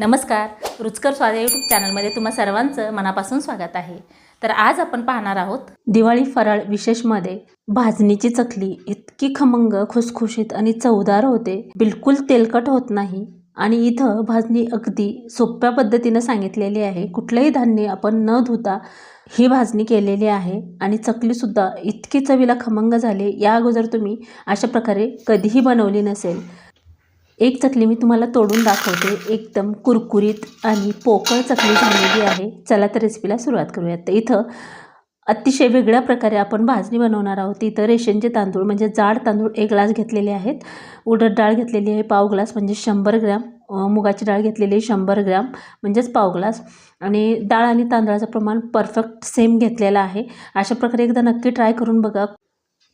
नमस्कार रुचकर स्वाद यूट्यूब चॅनलमध्ये तुम्हा सर्वांचं मनापासून स्वागत आहे. तर आज आपण पाहणार आहोत दिवाळी फराळ विशेषमध्ये भाजणीची चकली इतकी खमंग खुसखुशीत आणि चवदार होते. बिलकुल तेलकट होत नाही. आणि इथं भाजणी अगदी सोप्या पद्धतीनं सांगितलेली आहे. कुठलंही धान्य आपण न धुता ही भाजणी केलेली आहे. आणि चकलीसुद्धा इतकी चवीला खमंग झाली या अगोदर तुम्ही अशा प्रकारे कधीही बनवली नसेल. एक चकली मी तुम्हाला तोडून दाखवते. एकदम कुरकुरीत आणि पोकळ चकली झालेली आहे. चला तर रेसिपीला सुरुवात करूयात. तर इथं अतिशय वेगळ्या प्रकारे आपण भाजणी बनवणार आहोत. इथं रेशनचे तांदूळ म्हणजे जाड तांदूळ एक ग्लास घेतलेले आहेत. उडद डाळ घेतलेली आहे पाव ग्लास म्हणजे शंभर ग्रॅम. मुगाची डाळ घेतलेली आहे शंभर ग्रॅम म्हणजेच पाव ग्लास. आणि डाळ आणि तांदळाचं प्रमाण परफेक्ट सेम घेतलेलं आहे. अशा प्रकारे एकदा नक्की ट्राय करून बघा.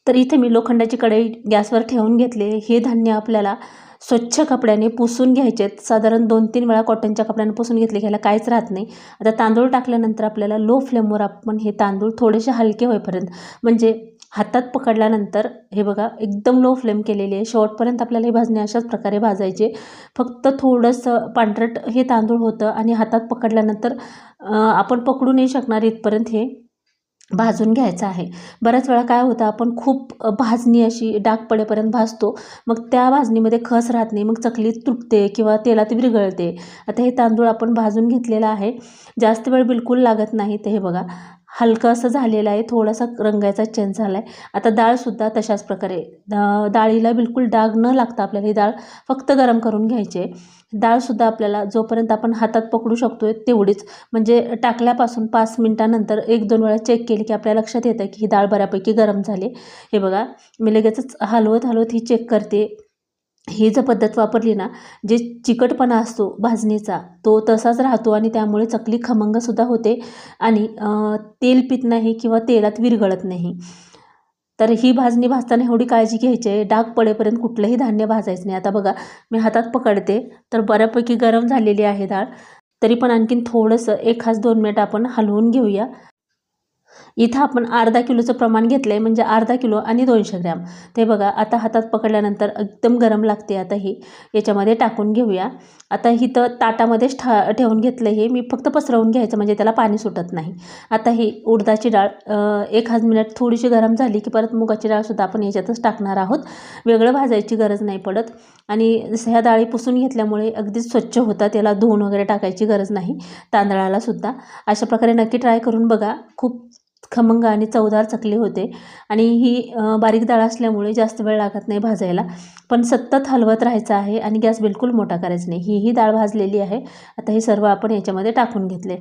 तर इथे मी लोखंडाची कढई गॅसवर ठेवून घेतले हे धान्य आपल्याला स्वच्छ कपड्याने पुसून घ्यायचे. आहेत साधारण दोन तीन वेळा कॉटनच्या कपड्याने पुसून घेतले घ्यायला काहीच राहत नाही. आता तांदूळ टाकल्यानंतर आपल्याला लो फ्लेमवर आपण हे तांदूळ थोडेसे हलके होईपर्यंत म्हणजे हातात पकडल्यानंतर हे बघा एकदम लो फ्लेम केलेली आहे. शेवटपर्यंत आपल्याला हे भाजणे अशाच प्रकारे भाजायचे. फक्त थोडंसं पांढरट हे तांदूळ होतं आणि हातात पकडल्यानंतर आपण पकडू नाही शकणार इथपर्यंत हे भाजून घ्यायचं आहे. बऱ्याच वेळा काय होतं आपण खूप भाजणी अशी डाग पडेपर्यंत भाजतो. मग त्या भाजणीमध्ये खस राहत नाही मग चकली तुटते किंवा तेलात विरघळते. आता हे तांदूळ आपण भाजून घेतलेलं आहे. जास्त वेळ बिलकुल लागत नाही ते हे बघा. हलकं असं झालेलं आहे थोडासा रंगाचा चेंज झाला आहे आता डाळसुद्धा तशाच प्रकारे डाळीला बिलकुल डाग न लागता आपल्याला ही डाळ फक्त गरम करून घ्यायची आहे. डाळसुद्धा आपल्याला जोपर्यंत आपण हातात पकडू शकतो तेवढीच म्हणजे टाकल्यापासून पाच मिनटानंतर एक दोन वेळा चेक केली की आपल्या लक्षात येतं की ही डाळ बऱ्यापैकी गरम झाली हे बघा मी लगेचच हलवत हलवत ही चेक करते. ही जर पद्धत वापरली ना जे चिकटपणा असतो भाजणीचा तो तसाच राहतो आणि त्यामुळे चकली खमंगसुद्धा होते आणि तेल पित नाही किंवा तेलात विरघळत नाही. तर ही भाजणी भाजताना एवढी काळजी घ्यायची आहे डाग पडेपर्यंत कुठलंही धान्य भाजायचं नाही. आता बघा मी हातात पकडते तर बऱ्यापैकी गरम झालेली आहे डाळ. तरी पण आणखीन थोडंसं एक खास दोन मिनिट आपण हलवून घेऊया. इथं आपण अर्धा किलोचं प्रमाण घेतलं आहे म्हणजे अर्धा किलो आणि दोनशे ग्रॅम. ते बघा आता हातात पकडल्यानंतर एकदम गरम लागते आता ही. याच्यामध्ये टाकून घेऊया. आता इथं ताटामध्येच ठा ठेवून घेतलं हे. मी फक्त पसरवून घ्यायचं म्हणजे त्याला पाणी सुटत नाही. आता ही उडदाची डाळ एक हाच मिनिट थोडीशी गरम झाली की परत मुगाची डाळसुद्धा आपण याच्यातच टाकणार आहोत. वेगळं भाजायची गरज नाही पडत. आणि जसं ह्या डाळी पुसून घेतल्यामुळे अगदीच स्वच्छ होतात. त्याला धुवून वगैरे टाकायची गरज नाही. तांदळालासुद्धा अशा प्रकारे नक्की ट्राय करून बघा. खूप खमंग आणि चवदार चकली होते. आणि ही बारीक डाळ असल्यामुळे जास्त वेळ लागत नाही भाजायला. पण सतत हलवत राहायचं आहे आणि गॅस बिलकुल मोठा करायचा नाही. ही ही डाळ भाजलेली आहे. आता हे सर्व आपण याच्यामध्ये टाकून घेतले.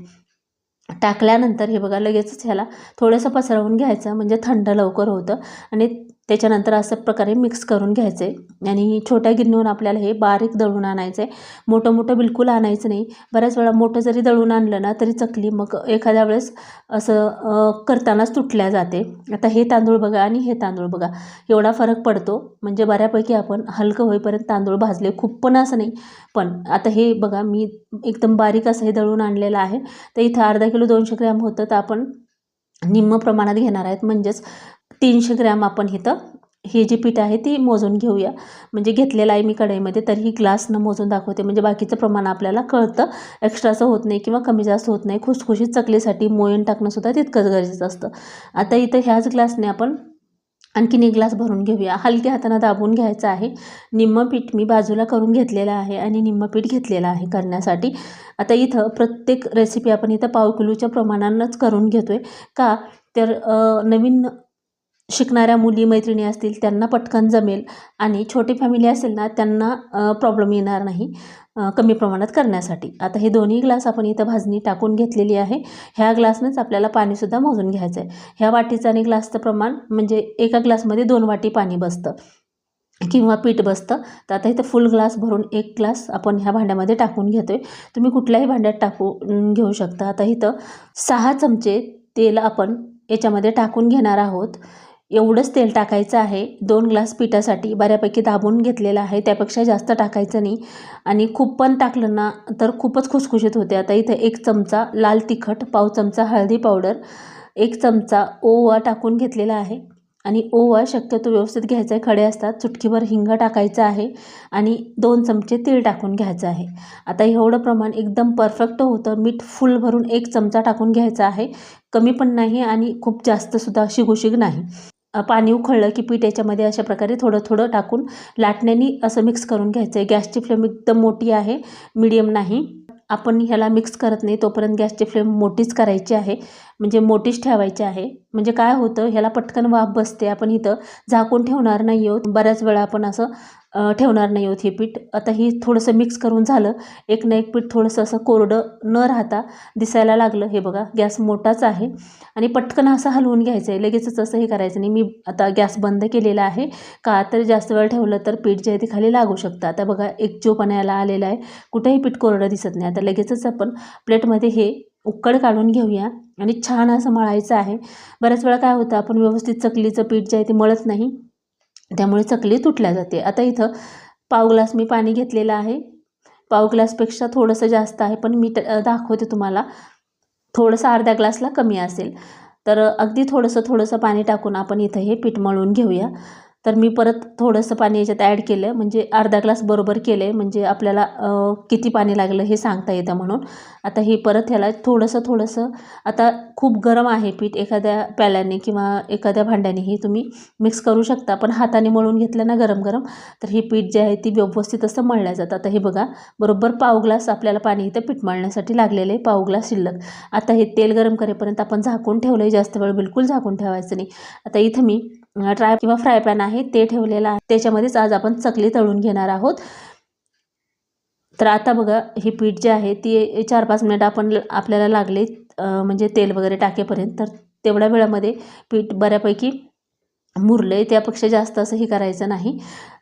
टाकल्यानंतर हे बघा लगेचच ह्याला थोडंसं पसरवून घ्यायचं. म्हणजे थंड लवकर होतं. आणि त्याच्यानंतर असं प्रकारे मिक्स करून घ्यायचे. आणि छोट्या गिरणीवर आपल्याला हे बारीक दळून आणायचं. आहे मोठं मोठं बिलकुल आणायचं नाही. बऱ्याच वेळा मोठं जरी दळून आणलं ना तरी चकली मग एखाद्या वेळेस असं करतानाच तुटल्या जाते. आता हे तांदूळ बघा आणि हे तांदूळ बघा. एवढा फरक पडतो. म्हणजे बऱ्यापैकी आपण हलकं होईपर्यंत तांदूळ भाजले. खूप पण असं नाही. पण आता हे बघा मी एकदम बारीक असं हे दळून आणलेलं आहे. तर इथं अर्धा किलो दोनशे ग्रॅम होतं. तर आपण निम्म प्रमाणात घेणार आहेत. म्हणजेच तीनशे ग्रॅम आपण इथं हे जे पीठ आहे ती मोजून घेऊया. म्हणजे घेतलेलं आहे मी कढईमध्ये तर ही ग्लासनं मोजून दाखवते. म्हणजे बाकीचं प्रमाण आपल्याला कळतं. एक्स्ट्राचं होत नाही किंवा कमी जास्त होत नाही. खुसखुशीत चकलीसाठी मोयन टाकणंसुद्धा तितकंच गरजेचं असतं. आता इथं ह्याच ग्लासने आपण आणखीन एक ग्लास भरून घेऊया. हलक्या हातानं दाबून घ्यायचं आहे. निम्म पीठ मी बाजूला करून घेतलेलं आहे आणि निम्म पीठ घेतलेलं आहे करण्यासाठी. आता इथं प्रत्येक रेसिपी आपण इथं पाव किलोच्या प्रमाणानंच करून घेतो आहे का? तर नवीन शिकणाऱ्या मुली मैत्रिणी असतील त्यांना पटकन जमेल आणि छोटी फॅमिली असेल ना त्यांना प्रॉब्लेम येणार नाही कमी प्रमाणात करण्यासाठी. आता हे दोन्ही ग्लास आपण इथं भाजणी टाकून घेतलेली आहे. ह्या ग्लासनंच आपल्याला पाणीसुद्धा मोजून घ्यायचं आहे ह्या वाटीचं आणि ग्लासचं प्रमाण म्हणजे एका ग्लासमध्ये दोन वाटी पाणी बसतं किंवा पीठ बसतं. तर आता इथं फुल ग्लास भरून एक ग्लास आपण ह्या भांड्यामध्ये टाकून घेतो आहे तुम्ही कुठल्याही भांड्यात टाकून घेऊ शकता. आता इथं सहा चमचे तेल आपण याच्यामध्ये टाकून घेणार आहोत. एवढंच तेल टाकायचं आहे. दोन ग्लास पिठासाठी बऱ्यापैकी दाबून घेतलेलं आहे. त्यापेक्षा जास्त टाकायचं नाही. आणि खूप पण टाकलं ना तर खूपच खुसखुशीत होते. आता इथं एक चमचा लाल तिखट पाव चमचा हळदी पावडर एक चमचा ओवा टाकून घेतलेला आहे. आणि ओवा शक्यतो व्यवस्थित घ्यायचा आहे खडे असतात. चुटकीभर हिंग टाकायचं आहे आणि दोन चमचे तीळ टाकून घ्यायचं आहे. आता एवढं प्रमाण एकदम परफेक्ट होतं. मीठ फुल भरून एक चमचा टाकून घ्यायचा आहे. कमी पण नाही आणि खूप जास्तसुद्धा शिगुशिग नाही. पाणी उखळलं की पीठ याच्यामध्ये अशा प्रकारे थोडं थोडं टाकून लाटण्यानी असं मिक्स करून घ्यायचं आहे गॅसची फ्लेम एकदम मोठी आहे मिडियम नाही. आपण ह्याला मिक्स करत नाही तोपर्यंत गॅसची फ्लेम मोठीच करायची आहे. म्हणजे मोठीच ठेवायची आहे. म्हणजे काय होतं ह्याला पटकन वाफ बसते. आपण इथं झाकून ठेवणार नाही आहोत. बऱ्याच वेळा आपण असं ठेवणार नाही होत हे पीठ. आता ही थोडंसं मिक्स करून झालं. एक ना एक पीठ थोडंसं असं कोरडं न राहता दिसायला लागलं. हे बघा गॅस मोठाच आहे. आणि पटकन असं हलवून घ्यायचं आहे लगेचच असं हे करायचं नाही. मी आता गॅस बंद केलेला आहे. का तर जास्त वेळ ठेवलं तर पीठ जे आहे ते खाली लागू शकतं. आता बघा एक जोपणा यायला आलेला आहे कुठेही पीठ कोरडं दिसत नाही. आता लगेचच आपण प्लेटमध्ये हे उकड काढून घेऊया. आणि छान असं मळायचं आहे. बऱ्याच वेळा काय होतं आपण व्यवस्थित चकलीचं पीठ जे आहे ते मळत नाही. त्यामुळे चकली तुटल्या जाते. आता इथं पाव ग्लास मी पाणी घेतलेलं आहे. पाव ग्लासपेक्षा थोडंसं जास्त आहे पण मी त- दाखवते तुम्हाला. थोडंसं अर्ध्या ग्लासला कमी असेल. तर अगदी थोडंसं थोडंसं पाणी टाकून आपण इथं हे पीठ मळून घेऊया. तर मी परत थोडंसं पाणी याच्यात ॲड केलं. म्हणजे अर्धा ग्लास बरोबर केलं आहे म्हणजे आपल्याला किती पाणी लागलं हे सांगता येतं म्हणून. आता हे परत ह्याला थोडंसं थोडंसं आता खूप गरम आहे पीठ एखाद्या प्याल्याने किंवा एखाद्या भांड्याने हे तुम्ही मिक्स करू शकता. पण हाताने मळून घेतलं ना गरम गरम तर हे पीठ जे आहे ती व्यवस्थित असं मळलं जातं. आता हे बघा बरोबर पाव ग्लास आपल्याला पाणी इथं पीठ मळण्यासाठी लागलेलं आहे. पाव ग्लास शिल्लक. आता हे तेल गरम करेपर्यंत आपण झाकून ठेवलं आहे जास्त वेळ बिलकुल झाकून ठेवायचं नाही. आता इथं मी ट्राय किंवा फ्राय पॅन आहे ते ठेवलेलं आहे. त्याच्यामध्येच आज आपण चकली तळून घेणार आहोत. तर आता बघा हे पीठ जे आहे ती चार पाच मिनिट आपण आपल्याला लागले म्हणजे तेल वगैरे टाकेपर्यंत. तर तेवढ्या वेळामध्ये पीठ बऱ्यापैकी मुरलं आहे त्यापेक्षा जास्त असं हे करायचं नाही.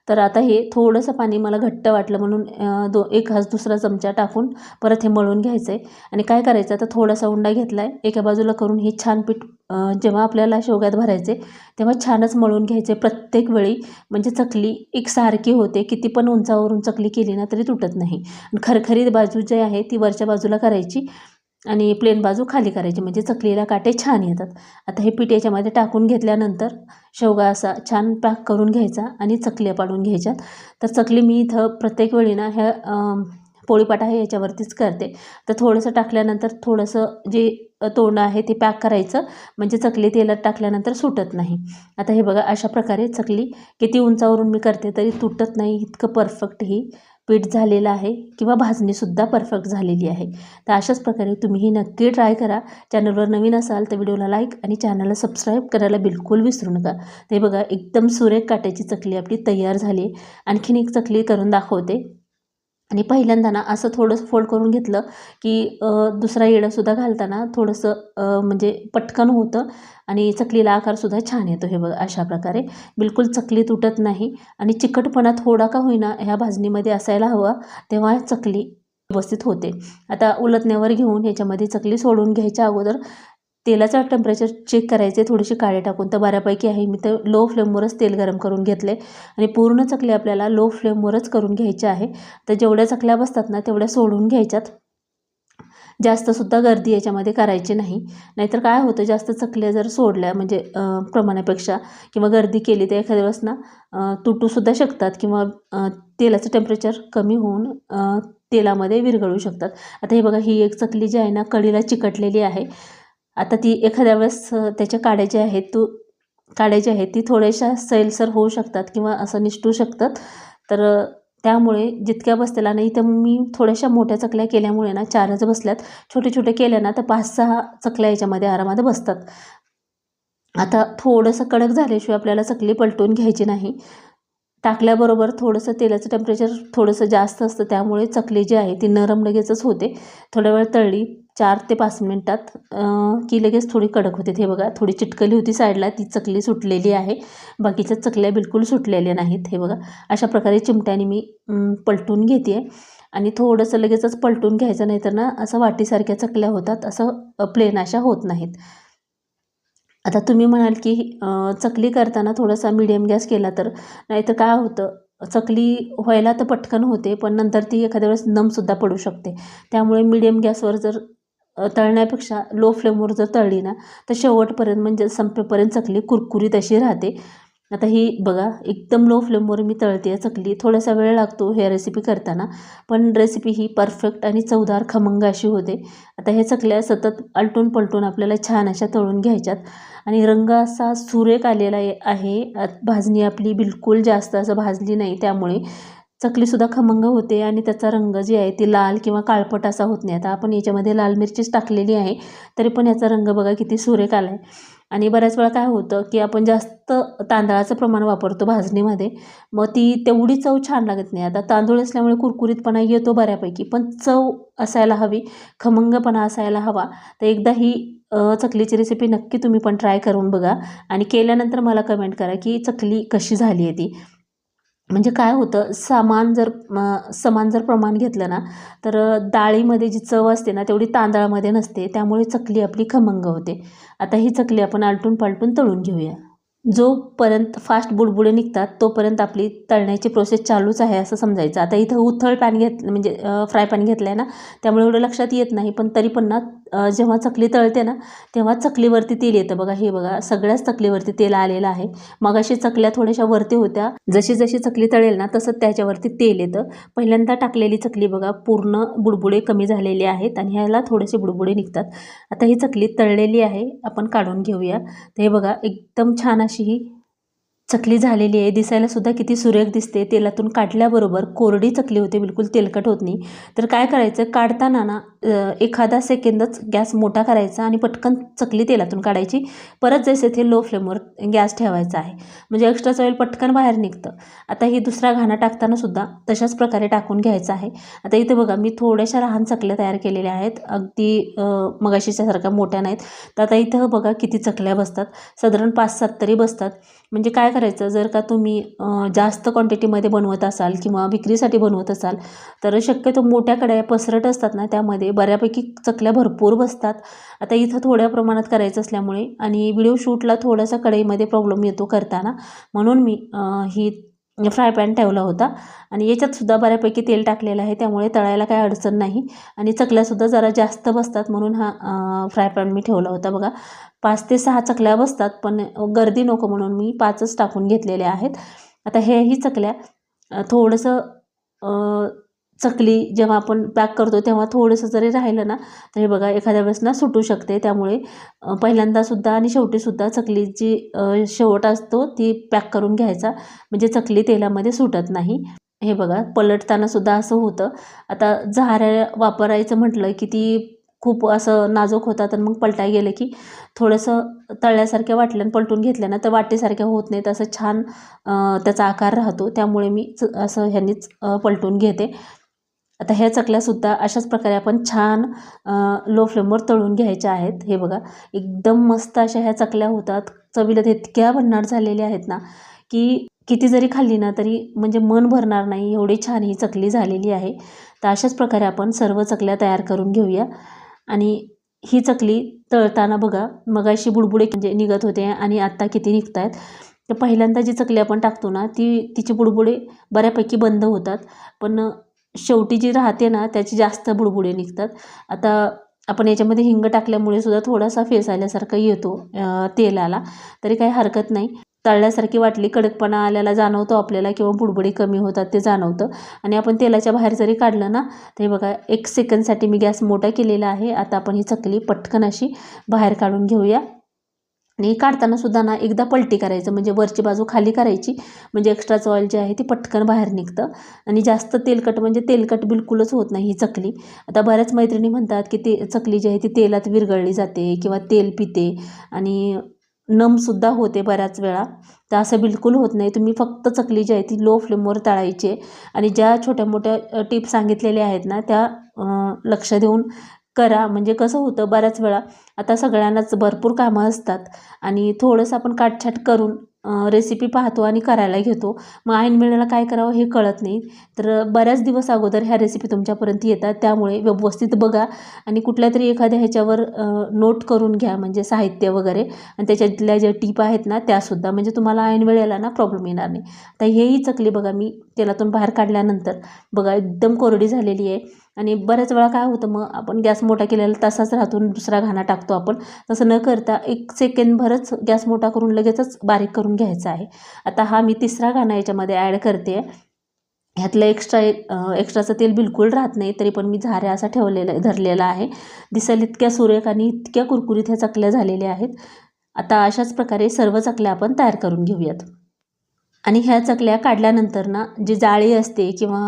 तर आता हे थोडंसं पाणी मला घट्ट वाटलं म्हणून दो एक हात दुसरा चमचा टाकून परत हे मळून घ्यायचं आहे आणि काय करायचं आता थोडासा उंडा घेतला आहे एका बाजूला करून हे छान पीठ जेव्हा आपल्याला शेवग्यात भरायचे तेव्हा छानच मळून घ्यायचे प्रत्येक वेळी. म्हणजे चकली एकसारखी होते किती पण उंचावरून चकली केली ना तरी तुटत नाही. आणि खरखरीत बाजू जी आहे ती वरच्या बाजूला करायची. आणि प्लेन बाजू खाली करायची म्हणजे चकलीला काटे छान येतात. आता हे पीठ याच्यामध्ये टाकून घेतल्यानंतर शेवगा असा छान पॅक करून घ्यायचा आणि चकल्या पाडून घ्यायच्यात. तर चकली मी इथं प्रत्येक वेळी ना ह्या अं, पोळीपाट आहे याच्यावरतीच करते. तर थोडंसं टाकल्यानंतर थोडंसं जे तोंड आहे ते पॅक करायचं म्हणजे चकली तेलात टाकल्यानंतर सुटत नाही. आता हे बघा अशा प्रकारे चकली किती उंचावरून मी करते तरी तुटत नाही इतकं परफेक्ट ही पीठ झालेलं आहे किंवा भाजणीसुद्धा परफेक्ट झालेली आहे. तर अशाच प्रकारे तुम्हीही नक्की ट्राय करा. चॅनलवर नवीन असाल तर व्हिडिओला लाईक आणि चॅनलला सबस्क्राईब करायला बिलकुल विसरू नका. ते बघा एकदम सुरेख काट्याची चकली आपली तयार झाली आहे. आणखीन एक चकली करून दाखवते. आणि पहिल्यांदा ना असं थोडंसं फोल्ड करून घेतलं की दुसरा येडंसुद्धा घालताना थोडंसं म्हणजे पटकन होतं आणि चकलीला आकारसुद्धा छान येतो हे बघा अशा प्रकारे. बिलकुल चकली तुटत नाही आणि चिकटपणा थोडा का होईना ह्या भाजणीमध्ये असायला हवा तेव्हा चकली व्यवस्थित होते. आता उलटण्यावर घेऊन ह्याच्यामध्ये चकली सोडून घ्यायच्या अगोदर तेलाचं टेम्परेचर चेक करायचे थोडेसे काळे टाकून. तर बऱ्यापैकी आहे मी तर लो फ्लेमवरच तेल गरम करून घेतले आणि पूर्ण चकली आपल्याला लो फ्लेमवरच करून घ्यायची आहे. तर जेवढ्या चकल्या बसतात ना तेवढ्या सोडून घ्यायच्यात. जास्तसुद्धा गर्दी याच्यामध्ये करायची नाही. नाहीतर काय होतं जास्त चकल्या जर सोडल्या म्हणजे प्रमाणापेक्षा किंवा गर्दी केली तर एखाद्या वेळेस ना तुटूसुद्धा शकतात किंवा तेलाचं टेम्परेचर कमी होऊन तेलामध्ये विरघळू शकतात. आता हे बघा ही एक चकली जी आहे ना कडीला चिकटलेली आहे. आता ती एखाद्या वेळेस त्याच्या काड्या ज्या आहेत तो काड्या ज्या आहेत ती थोड्याशा सैलसर होऊ शकतात किंवा असं निष्ठू शकतात. तर त्यामुळे जितक्या बसलेला नाही तर मी थोड्याशा मोठ्या चकल्या केल्यामुळे ना चारच बसल्यात. छोटे छोटे केल्या ना तर पाच सहा चकल्या याच्यामध्ये आरामात बसतात. आता थोडंसं कडक झाल्याशिवाय आपल्याला चकली पलटून घ्यायची नाही. टाकल्याबरोबर थोडंसं तेलाचं टेम्परेचर थोडंसं जास्त असतं त्यामुळे चकली जी आहे ती नरम लगेचच होते. थोड्या वेळ तळली चार ते पाच मिनटात की लगेच थोडी कडक होते. हे बघा थोडी चिटकली होती साईडला ती चकली सुटलेली आहे. बाकीच्या चकल्या बिलकुल सुटलेल्या नाहीत हे बघा. अशा प्रकारे चिमट्याने मी पलटून घेते आहे आणि थोडंसं लगेचच पलटून घ्यायचं नाही तर ना असं वाटीसारख्या चकल्या होतात असं प्लेन अशा होत नाहीत. आता तुम्ही म्हणाल की चकली करताना थोडासा मीडियम गॅस केला तर नाहीतर काय होतं? चकली व्हायला तर पटकन होते पण नंतर ती एखाद्या वेळेस नमसुद्धा पडू शकते. त्यामुळे मीडियम गॅसवर जर तळण्यापेक्षा लो फ्लेमवर जर तळली ना तर शेवटपर्यंत म्हणजे संपेपर्यंत चकली कुरकुरीत अशी राहते. आता ही बघा एकदम लो फ्लेमवर मी तळते आहे चकली. थोडासा वेळ लागतो हे रेसिपी करताना पण रेसिपी ही परफेक्ट आणि चवदार खमंग अशी होते. आता हे चकल्या सतत आलटून पलटून आपल्याला छान अशा तळून घ्यायच्यात. आणि रंग असा सुरेख आलेला आहे. भाजणी आपली बिलकुल जास्त असं भाजली नाही त्यामुळे चकलीसुद्धा खमंग होते आणि त्याचा रंग जे आहे ती लाल किंवा काळपट असा होत नाही. आता आपण याच्यामध्ये लाल मिरचीच टाकलेली आहे तरी पण याचा रंग बघा किती सुरेख आला आहे आणि बऱ्याच वेळा काय होतं की आपण जास्त तांदळाचं प्रमाण वापरतो भाजणीमध्ये मग ती तेवढी चव छान लागत नाही. आता तांदूळ असल्यामुळे कुरकुरीतपणा येतो बऱ्यापैकी पण चव असायला हवी खमंगपणा असायला हवा. तर एकदा ही चकलीची रेसिपी नक्की तुम्ही पण ट्राय करून बघा. आणि केल्यानंतर मला कमेंट करा की चकली कशी झाली आहे ती. म्हणजे काय होतं सामान जर समान जर प्रमाण घेतलं ना तर डाळीमध्ये जी चव असते ना तेवढी तांदळामध्ये नसते त्यामुळे चकली आपली खमंग होते. आता ही चकली आपण आलटून पालटून तळून घेऊया. जोपर्यंत फास्ट बुडबुडे निघतात तोपर्यंत आपली तळण्याची प्रोसेस चालूच आहे असं समजायचं. आता इथं उथळ पॅन घेत म्हणजे फ्राय पॅन घेतलं आहे ना त्यामुळे एवढं लक्षात येत नाही पण तरी पण ना जेव्हा चकली तळते ना तेव्हा चकलीवरती तेल येतं. बघा हे बघा सगळ्याच चकलीवरती तेल आलेलं आहे. मग अशी चकल्या थोड्याशा वरती होत्या. जशी जशी चकली तळेल ना तसं त्याच्यावरती तेल येतं. पहिल्यांदा टाकलेली चकली बघा पूर्ण बुडबुडे कमी झालेले आहेत आणि ह्याला थोडेसे बुडबुडे निघतात. आता ही चकली तळलेली आहे आपण काढून घेऊया. तर हे बघा एकदम छान अशी ही चकली झालेली आहे. दिसायला सुद्धा किती सुरेख दिसते. तेलातून काढल्याबरोबर कोरडी चकली होते बिलकुल तेलकट होत नाही. तर काय करायचं काढताना ना एखादा सेकंदच गॅस मोठा करायचा आणि पटकन चकली तेलातून काढायची. परत जसे ते लो फ्लेमवर गॅस ठेवायचा आहे. म्हणजे एक्स्ट्राचं ऑइल पटकन बाहेर निघतं. आता ही दुसरा घाणा टाकताना सुद्धा तशाच प्रकारे टाकून घ्यायचं आहे. आता इथे बघा मी थोड्याशा लहान चकल्या तयार केलेल्या आहेत. अगदी मगाशीच्यासारख्या मोठ्या नाहीत. तर आता इथं बघा किती चकल्या बसतात. साधारण पाच सात तरी बसतात. म्हणजे काय करायचं? जर का तुम्ही जास्त क्वांटिटीमध्ये बनवत असाल किंवा विक्रीसाठी बनवत असाल तर शक्यतो मोठ्या कड्या पसरट असतात ना त्यामध्ये बऱ्यापैकी चकल्या भरपूर बसतात. आता इथं थोड्या प्रमाणात करायचं असल्यामुळे आणि व्हिडिओ शूटला थोडासा कढईमध्ये प्रॉब्लेम येतो करताना. म्हणून मी ही फ्राय पॅन ठेवला होता. आणि याच्यातसुद्धा बऱ्यापैकी तेल टाकलेलं आहे त्यामुळे तळायला काही अडचण नाही. आणि चकल्यासुद्धा जरा जास्त बसतात म्हणून हा फ्राय पॅन मी ठेवला होता बघा. पाच ते सहा चकल्या बसतात पण गर्दी नको म्हणून मी पाचच टाकून घेतलेल्या आहेत. आता हे ही चकल्या थोडंसं चकली जेव्हा आपण पॅक करतो तेव्हा थोडंसं जरी राहिलं ना तर हे बघा एखाद्या वेळेस ना सुटू शकते. त्यामुळे पहिल्यांदासुद्धा आणि शेवटीसुद्धा चकलीची शेवट असतो ती पॅक करून घ्यायचा. म्हणजे चकली तेलामध्ये सुटत नाही. हे बघा पलटताना सुद्धा असं होतं. आता झाऱ्या वापरायचं म्हटलं की ती खूप असं नाजूक होतात आणि मग पलटाय गेलं की थोडंसं तळल्यासारख्या वाटल्यानं आणि पलटून घेतल्या ना तर वाटेसारख्या होत नाहीत असं छान त्याचा आकार राहतो. त्यामुळे मी च असं ह्यांनीच पलटून घेते. आता ह्या चकल्यासुद्धा अशाच प्रकारे आपण छान लो फ्लेमवर तळून घ्यायच्या आहेत. हे बघा एकदम मस्त अशा ह्या चकल्या होतात. चवीला इतक्या भन्नाट झालेल्या आहेत ना की किती जरी खाल्ली ना तरी म्हणजे मन भरणार नाही एवढी छान ही चकली झालेली आहे. तर अशाच प्रकारे आपण सर्व चकल्या तयार करून घेऊया. आणि ही चकली तळताना बघा मगाशी बुडबुडे म्हणजे निघत होते आणि आत्ता किती निघत आहेत तर पहिल्यांदा जी चकली आपण टाकतो ना ती तिचे बुडबुडे बऱ्यापैकी बंद होतात. पण शेवटी जी राहते ना त्याची जास्त बुडबुडे निघतात. आता आपण याच्यामध्ये हिंग टाकल्यामुळे सुद्धा थोडासा फेस आल्यासारखा येतो तेलाला. तरी काही हरकत नाही. तळल्यासारखी वाटली कडकपणा आल्याला जाणवतो आपल्याला किंवा बुडबुडे कमी होतात ते जाणवतं. आणि आपण तेलाच्या बाहेर जरी काढलं ना तर बघा एक सेकंदसाठी मी गॅस मोठा केलेला आहे. आता आपण ही चकली पटकन अशी बाहेर काढून घेऊया. आणि काढताना सुद्धा ना एकदा पलटी करायचं म्हणजे वरची बाजू खाली करायची म्हणजे एक्स्ट्राचं ऑइल जे आहे ते पटकन बाहेर निघतं. आणि जास्त तेलकट म्हणजे तेलकट बिलकुलच होत नाही ही चकली. आता बऱ्याच मैत्रिणी म्हणतात की ते चकली जी आहे ती तेलात विरघळली जाते किंवा तेल पिते आणि नमसुद्धा होते बऱ्याच वेळा. तर असं बिलकुल होत नाही. तुम्ही फक्त चकली जी आहे ती लो फ्लेमवर तळायची आहे. आणि ज्या छोट्या मोठ्या टिप्स सांगितलेल्या आहेत ना त्या लक्ष देऊन करा. म्हणजे कसं होतं बऱ्याच वेळा आता सगळ्यांनाच भरपूर कामं असतात आणि थोडंसं आपण काटछाट करून रेसिपी पाहतो आणि करायला घेतो. मग ऐन वेळेला काय करावं हे कळत नाही. तर बऱ्याच दिवस अगोदर ह्या रेसिपी तुमच्यापर्यंत येतात. त्यामुळे व्यवस्थित बघा आणि कुठल्या तरी एखाद्या ह्याच्यावर नोट करून घ्या. म्हणजे साहित्य वगैरे आणि त्याच्यातल्या ज्या टीप आहेत ना त्यासुद्धा. म्हणजे तुम्हाला ऐन वेळेला ना प्रॉब्लेम येणार नाही. आता हेही चकली बघा. मी तेलातून बाहेर काढल्यानंतर बघा एकदम कोरडी झालेली आहे. आणि बऱ्याच वेळा काय होतं मग आपण गॅस मोठा केलेला तसाच राहतो दुसरा घाणा टाकतो आपण. तसं न करता एक सेकंडभरच गॅस मोठा करून लगेचच बारीक करून घ्यायचा आहे. आता हा मी तिसरा घाणा याच्यामध्ये ॲड करते. ह्यातलं एक्स्ट्रा एक्स्ट्राचं तेल बिलकुल राहत नाही तरी पण मी झाऱ्या असा ठेवलेला धरलेला आहे. दिसायला इतक्या सुरेख आणि इतक्या कुरकुरीत ह्या चकल्या झालेल्या आहेत. आता अशाच प्रकारे सर्व चकल्या आपण तयार करून घेऊयात. आणि ह्या चकल्या काढल्यानंतर ना जी जाळी असते किंवा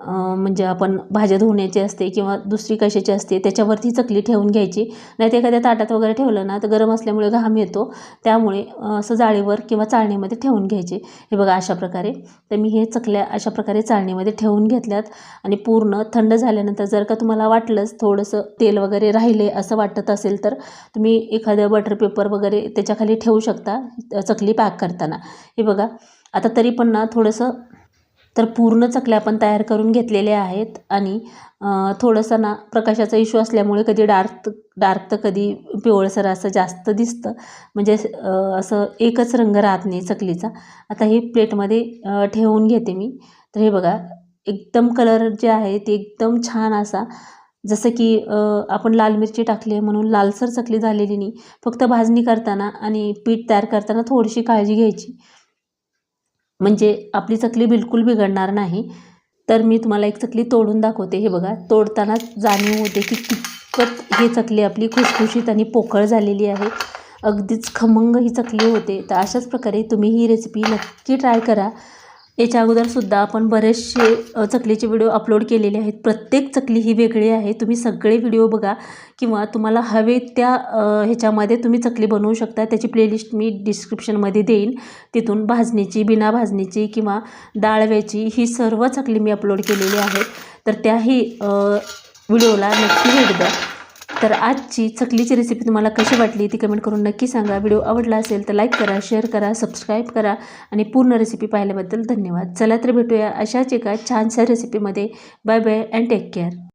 म्हणजे आपण भाज्या धुण्याची असते किंवा दुसरी कशाची असते त्याच्यावरती चकली ठेवून घ्यायची. नाही तर एखाद्या ताटात वगैरे ठेवलं ना तर गरम असल्यामुळे घाम येतो. त्यामुळे असं जाळीवर किंवा चाळणीमध्ये ठेवून घ्यायचे. हे बघा अशा प्रकारे. तर मी हे चकल्या अशा प्रकारे चाळणीमध्ये ठेवून घेतल्यात. आणि पूर्ण थंड झाल्यानंतर जर का तुम्हाला वाटलंच थोडंसं तेल वगैरे राहिले असं वाटत असेल तर तुम्ही एखादं बटर पेपर वगैरे त्याच्याखाली ठेवू शकता चकली पॅक करताना. हे बघा. आता तरी पण ना थोडंसं तर पूर्ण चकल्या आपण तयार करून घेतलेल्या आहेत. आणि थोडंसं ना प्रकाशाचा इश्यू असल्यामुळे कधी डार्क डार्क तर कधी पिवळसर असं जास्त दिसतं. म्हणजे असं एकच रंग राहत नाही चकलीचा. आता हे प्लेटमध्ये ठेवून घेते मी. तर हे बघा एकदम कलर जे आहे ते एकदम छान असा जसं की आपण लाल मिरची टाकली आहे म्हणून लालसर चकली झालेली नाही. फक्त भाजणी करताना आणि पीठ तयार करताना थोडीशी काळजी घ्यायची. म्हणजे आपली चकली बिलकुल बिघडणार नाही. तर मी तुम्हाला एक चकली तोडून दाखवते. हे बघा तोडतानाच जाणीव होते की कितपत ही चकली आपली खुसखुशीत आणि पोकळ झालेली आहे. अगदीच खमंग ही चकली होते. तर अशाच प्रकारे तुम्ही ही रेसिपी नक्की ट्राय करा. याच्या अगोदरसुद्धा आपण बरेचसे चकलीचे व्हिडिओ अपलोड केलेले आहेत. प्रत्येक चकली ही वेगळी आहे. तुम्ही सगळे व्हिडिओ बघा किंवा तुम्हाला हवे त्या ह्याच्यामध्ये तुम्ही चकली बनवू शकता. त्याची प्लेलिस्ट मी डिस्क्रिप्शनमध्ये देईन. तिथून भाजणीची बिना भाजणीची किंवा डाळव्याची ही सर्व चकली मी अपलोड केलेली आहेत. तर त्याही व्हिडिओला नक्की भेट द्या. तर आजची चकलीची रेसिपी तुम्हाला कशी वाटली ती कमेंट करून नक्की सांगा. व्हिडिओ आवडला असेल तर लाईक करा शेअर करा सबस्क्राईब करा आणि पूर्ण रेसिपी पाहिल्याबद्दल धन्यवाद. चला तर भेटूया अशाच एका छानशा रेसिपीमध्ये bye bye and take care